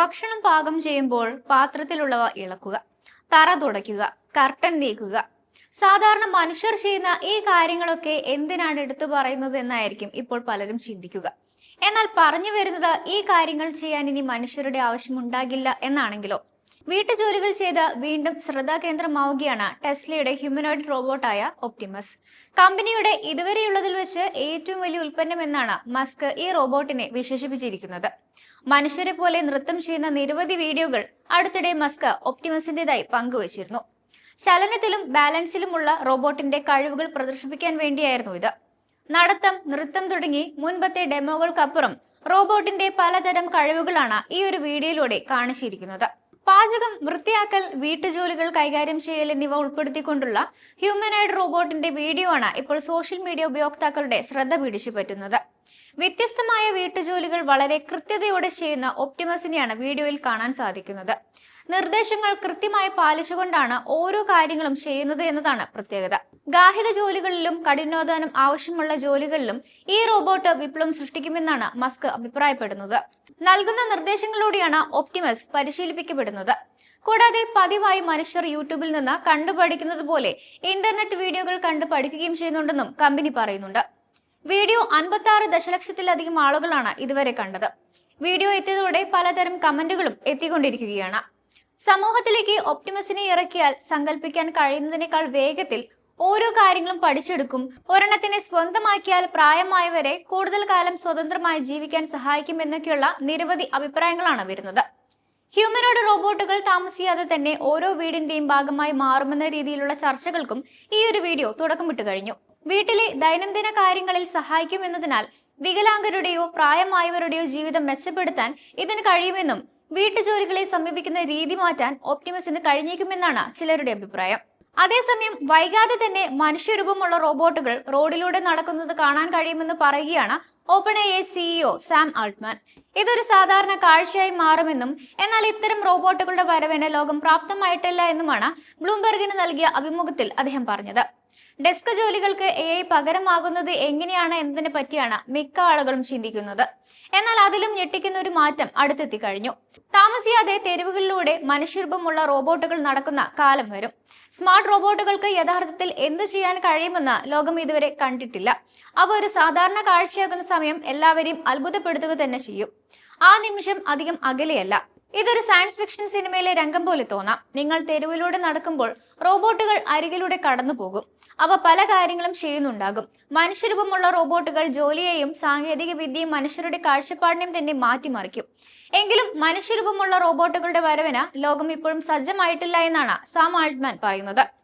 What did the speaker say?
ഭക്ഷണം പാകം ചെയ്യുമ്പോൾ പാത്രത്തിലുള്ളവ ഇളക്കുക തറ തുടയ്ക്കുക കർട്ടൻ നീക്കുക. സാധാരണ മനുഷ്യർ ചെയ്യുന്ന ഈ കാര്യങ്ങളൊക്കെ എന്തിനാണ് എടുത്തു പറയുന്നത് എന്നായിരിക്കും ഇപ്പോൾ പലരും ചിന്തിക്കുക. എന്നാൽ പറഞ്ഞു വരുന്നത് ഈ കാര്യങ്ങൾ ചെയ്യാൻ ഇനി മനുഷ്യരുടെ ആവശ്യമുണ്ടാകില്ല എന്നാണെങ്കിലോ? വീട്ടുജോലികൾ ചെയ്ത് വീണ്ടും ശ്രദ്ധാകേന്ദ്രമാവുകയാണ് ടെസ്ലയുടെ ഹ്യൂമനോയിഡ് റോബോട്ടായ ഒപ്റ്റിമസ്. കമ്പനിയുടെ ഇതുവരെയുള്ളതിൽ വെച്ച് ഏറ്റവും വലിയ ഉൽപ്പന്നം എന്നാണ് മസ്ക് ഈ റോബോട്ടിനെ വിശേഷിപ്പിച്ചിരിക്കുന്നത്. മനുഷ്യരെ പോലെ നൃത്തം ചെയ്യുന്ന നിരവധി വീഡിയോകൾ അടുത്തിടെ മസ്ക് ഒപ്റ്റിമസിന്റേതായി പങ്കുവച്ചിരുന്നു. ചലനത്തിലും ബാലൻസിലുമുള്ള റോബോട്ടിന്റെ കഴിവുകൾ പ്രദർശിപ്പിക്കാൻ വേണ്ടിയായിരുന്നു ഇത്. നടത്തം നൃത്തം തുടങ്ങി മുൻപത്തെ ഡെമോകൾക്കപ്പുറം റോബോട്ടിന്റെ പലതരം കഴിവുകളാണ് ഈ ഒരു വീഡിയോയിലൂടെ കാണിച്ചിരിക്കുന്നത്. പാചകം വൃത്തിയാക്കൽ വീട്ടുജോലികൾ കൈകാര്യം ചെയ്യൽ എന്നിവ ഉൾപ്പെടുത്തിക്കൊണ്ടുള്ള ഹ്യൂമനോയിഡ് റോബോട്ടിന്റെ വീഡിയോ ആണ് ഇപ്പോൾ സോഷ്യൽ മീഡിയ ഉപയോക്താക്കളുടെ ശ്രദ്ധ പിടിച്ചു പറ്റുന്നത്. വ്യത്യസ്തമായ വീട്ടുജോലികൾ വളരെ കൃത്യതയോടെ ചെയ്യുന്ന ഒപ്റ്റിമസിനെയാണ് വീഡിയോയിൽ കാണാൻ സാധിക്കുന്നത്. നിർദ്ദേശങ്ങൾ കൃത്യമായി പാലിച്ചുകൊണ്ടാണ് ഓരോ കാര്യങ്ങളും ചെയ്യുന്നത് എന്നതാണ് പ്രത്യേകത. ഗാഹിത ജോലികളിലും കഠിനാധ്വാനം ആവശ്യമുള്ള ജോലികളിലും ഈ റോബോട്ട് വിപ്ലവം സൃഷ്ടിക്കുമെന്നാണ് മസ്ക് അഭിപ്രായപ്പെടുന്നത്. നൽകുന്ന നിർദ്ദേശങ്ങളോടെയാണ് ഒപ്റ്റിമസ് പരിശീലിപ്പിക്കപ്പെടുന്നത്. കൂടാതെ പതിവായി മനുഷ്യർ യൂട്യൂബിൽ നിന്ന് കണ്ടുപഠിക്കുന്നത് പോലെ ഇന്റർനെറ്റ് വീഡിയോകൾ കണ്ടു പഠിക്കുകയും ചെയ്യുന്നുണ്ടെന്നും കമ്പനി പറയുന്നുണ്ട്. വീഡിയോ അൻപത്തി ആറ് ദശലക്ഷത്തിലധികം ആളുകളാണ് ഇതുവരെ കണ്ടത്. വീഡിയോ എത്തിയതോടെ പലതരം കമന്റുകളും എത്തിക്കൊണ്ടിരിക്കുകയാണ്. സമൂഹത്തിലേക്ക് ഒപ്റ്റിമസിനെ ഇറക്കിയാൽ സങ്കല്പിക്കാൻ കഴിയുന്നതിനേക്കാൾ വേഗത്തിൽ ഓരോ കാര്യങ്ങളും പഠിച്ചെടുക്കും. ഒരെണ്ണത്തിനെ സ്വന്തമാക്കിയാൽ പ്രായമായവരെ കൂടുതൽ കാലം സ്വതന്ത്രമായി ജീവിക്കാൻ സഹായിക്കും എന്നൊക്കെയുള്ള നിരവധി അഭിപ്രായങ്ങളാണ് വരുന്നത്. ഹ്യൂമനോട് റോബോട്ടുകൾ താമസിയാതെ തന്നെ ഓരോ വീടിന്റെയും ഭാഗമായി മാറുമെന്ന രീതിയിലുള്ള ചർച്ചകൾക്കും ഈ ഒരു വീഡിയോ തുടക്കമിട്ട് കഴിഞ്ഞു. വീട്ടിലെ ദൈനംദിന കാര്യങ്ങളിൽ സഹായിക്കുമെന്നതിനാൽ വികലാംഗരുടെയോ പ്രായമായവരുടെയോ ജീവിതം മെച്ചപ്പെടുത്താൻ ഇതിന് കഴിയുമെന്നും വീട്ടുജോലികളെ സമീപിക്കുന്ന രീതി മാറ്റാൻ ഓപ്റ്റിമസിന് കഴിഞ്ഞേക്കുമെന്നാണ് ചിലരുടെ അഭിപ്രായം. അതേസമയം വൈകാതെ തന്നെ മനുഷ്യരൂപമുള്ള റോബോട്ടുകൾ റോഡിലൂടെ നടക്കുന്നത് കാണാൻ കഴിയുമെന്ന് പറയുകയാണ് open A CEO Sam Altman. ഇതൊരു സാധാരണ കാഴ്ചയായി മാറുമെന്നും എന്നാൽ ഇത്തരം റോബോട്ടുകളുടെ വരവിന് ലോകം പ്രാപ്തമായിട്ടില്ല എന്നുമാണ് ബ്ലൂംബെർഗിന് നൽകിയ അഭിമുഖത്തിൽ അദ്ദേഹം പറഞ്ഞത്. ഡെസ്ക് ജോലികൾക്ക് എ ഐ പകരമാകുന്നത് എങ്ങനെയാണ് എന്നതിനെ പറ്റിയാണ് മിക്ക ആളുകളും ചിന്തിക്കുന്നത്. എന്നാൽ അതിലും ഞെട്ടിക്കുന്ന ഒരു മാറ്റം അടുത്തെത്തി കഴിഞ്ഞു. താമസിയാതെ തെരുവുകളിലൂടെ മനുഷ്യരൂപമുള്ള റോബോട്ടുകൾ നടക്കുന്ന കാലം വരും. സ്മാർട്ട് റോബോട്ടുകൾക്ക് യഥാർത്ഥത്തിൽ എന്ത് ചെയ്യാൻ കഴിയുമെന്ന് ലോകം ഇതുവരെ കണ്ടിട്ടില്ല. അവ ഒരു സാധാരണ കാഴ്ചയാകുന്ന സമയം എല്ലാവരെയും അത്ഭുതപ്പെടുത്തുക തന്നെ ചെയ്യും. ആ നിമിഷം അധികം അകലെയല്ല. ഇതൊരു സയൻസ് ഫിക്ഷൻ സിനിമയിലെ രംഗം പോലെ തോന്നാം. നിങ്ങൾ തെരുവിലൂടെ നടക്കുമ്പോൾ റോബോട്ടുകൾ അരികിലൂടെ കടന്നു പോകും. അവ പല കാര്യങ്ങളും ചെയ്യുന്നുണ്ടാകും. മനുഷ്യരൂപമുള്ള റോബോട്ടുകൾ ജോലിയെയും സാങ്കേതിക വിദ്യയും മനുഷ്യരുടെ കാഴ്ചപ്പാടിനെയും തന്നെ മാറ്റിമറിക്കും. എങ്കിലും മനുഷ്യരൂപമുള്ള റോബോട്ടുകളുടെ വരവിന് ലോകം ഇപ്പോഴും സജ്ജമായിട്ടില്ല എന്നാണ് സാം ആൾട്ട്മാൻ പറയുന്നത്.